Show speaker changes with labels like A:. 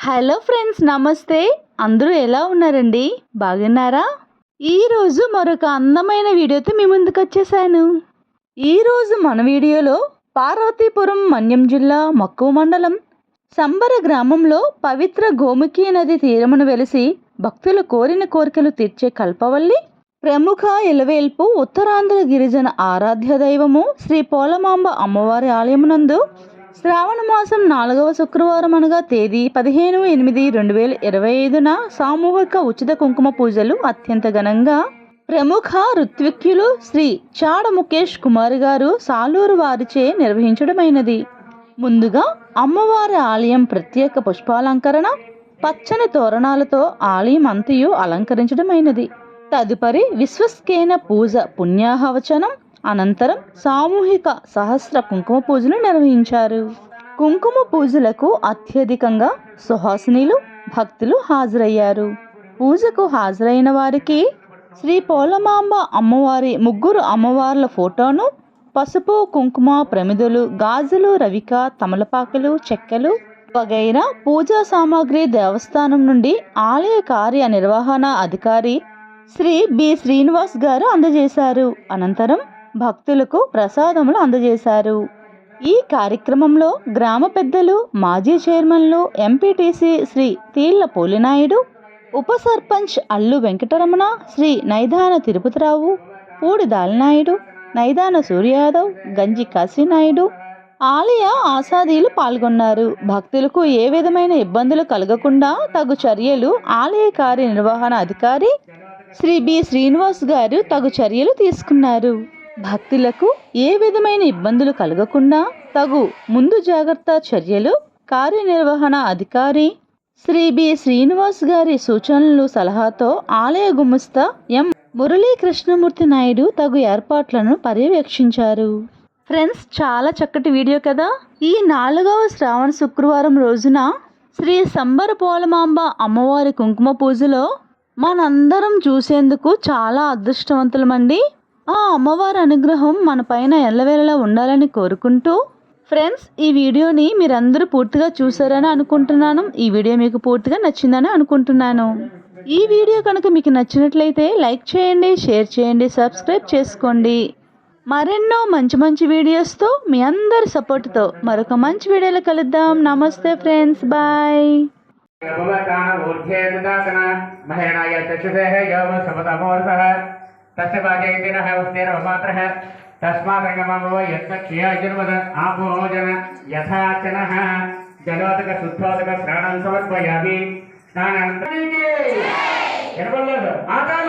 A: Hello friends నమస్తే. అందరూ ఎలా ఉన్నారండి? బాగున్నారా? ఈరోజు మరొక అందమైన వీడియోతో మీ ముందుకు వచ్చేసాను. ఈరోజు మన వీడియోలో పార్వతీపురం మన్యం జిల్లా మక్కువ మండలం సంబర గ్రామంలో పవిత్ర గోముఖి నది తీరమును వెలిసి భక్తులు కోరిన కోరికలు తీర్చే కల్పవల్లి ప్రముఖ ఇలవేల్పు ఉత్తరాంధ్ర గిరిజన ఆరాధ్య దైవము శ్రీ పోలమాంబ అమ్మవారి ఆలయమునందు శ్రావణ మాసం నాలుగవ శుక్రవారం అనగా తేదీ పదిహేను ఎనిమిది రెండు వేల ఇరవై ఐదున సామూహిక ఉచిత కుంకుమ పూజలు అత్యంత ఘనంగా ప్రముఖ ఋత్విక్యులు శ్రీ చాడ ముఖేష్ కుమార్ గారు సాలూరు వారిచే నిర్వహించడమైనది. ముందుగా అమ్మవారి ఆలయం ప్రత్యేక పుష్పాలంకరణ పచ్చని తోరణాలతో ఆలయం అంతయు అలంకరించడమైనది. తదుపరి విశ్వస్కేన పూజ పుణ్యాహవచనం అనంతరం సామూహిక సహస్ర కుంకుమ పూజలు నిర్వహించారు. కుంకుమ పూజలకు అత్యధికంగా సుహాసినీలు భక్తులు హాజరయ్యారు. పూజకు హాజరైన వారికి శ్రీ పోలమాంబ అమ్మవారి ముగ్గురు అమ్మవార్ల ఫోటోను పసుపు కుంకుమ ప్రమిదలు గాజులు రవిక తమలపాకులు చెక్కలు వగైరా పూజా సామాగ్రి దేవస్థానం నుండి ఆలయ కార్య నిర్వహణ అధికారి శ్రీ బి. శ్రీనివాస్ గారు అందజేశారు. అనంతరం భక్తులకు ప్రసాదములు అందజేశారు. ఈ కార్యక్రమంలో గ్రామ పెద్దలు మాజీ చైర్మన్లు ఎంపీటీసీ శ్రీ తీళ్ళ పోలినాయుడు ఉప సర్పంచ్ అల్లు వెంకటరమణ శ్రీ నైదాన తిరుపతిరావు పూడి దాలినాయుడు నైదాన సూర్యాదవ్ గంజి కాశీనాయుడు ఆలయ ఆసాదీలు పాల్గొన్నారు. భక్తులకు ఏ విధమైన ఇబ్బందులు కలగకుండా తగు చర్యలు ఆలయ కార్యనిర్వహణ అధికారి శ్రీ బి శ్రీనివాస్ గారు తగు చర్యలు తీసుకున్నారు. భక్తులకు ఏ విధమైన ఇబ్బందులు కలగకుండా తగు ముందు జాగ్రత్త చర్యలు కార్యనిర్వహణ అధికారి శ్రీ బి. శ్రీనివాస్ గారి సూచనలు సలహాతో ఆలయ గుమస్తా ఎం. మురళీ కృష్ణమూర్తి నాయుడు తగు ఏర్పాట్లను పర్యవేక్షించారు. ఫ్రెండ్స్ చాలా చక్కటి వీడియో కదా? ఈ నాలుగవ శ్రావణ శుక్రవారం రోజున శ్రీ సంబర పోలమాంబ అమ్మవారి కుంకుమ పూజలో మనందరం చూసేందుకు చాలా అదృష్టవంతులమండి. ఆ అమ్మవారి అనుగ్రహం మన పైన ఎల్లవేళలా ఉండాలని కోరుకుంటూ ఫ్రెండ్స్ ఈ వీడియోని మీరందరూ పూర్తిగా చూసారని అనుకుంటున్నాను. ఈ వీడియో మీకు పూర్తిగా నచ్చిందని అనుకుంటున్నాను. ఈ వీడియో కనుక మీకు నచ్చినట్లయితే లైక్ చేయండి షేర్ చేయండి సబ్స్క్రైబ్ చేసుకోండి. మరెన్నో మంచి మంచి వీడియోస్తో మీ అందరి సపోర్ట్తో మరొక మంచి వీడియోలో కలుద్దాం. నమస్తే ఫ్రెండ్స్ బాయ్.
B: ऊर्ध्वेदासन महेरणाय चक्षुषेः यव समतमोरसः तस्य भागेन्द्रिनः उष्णेरवमात्रः तस्मादङ्गममव यत्नक्षीयजुर्वद आपोजन यथाचनः जलोदक शुद्धोदक स्नानं समर्पयामि स्नानानन्तरं माता महाराज की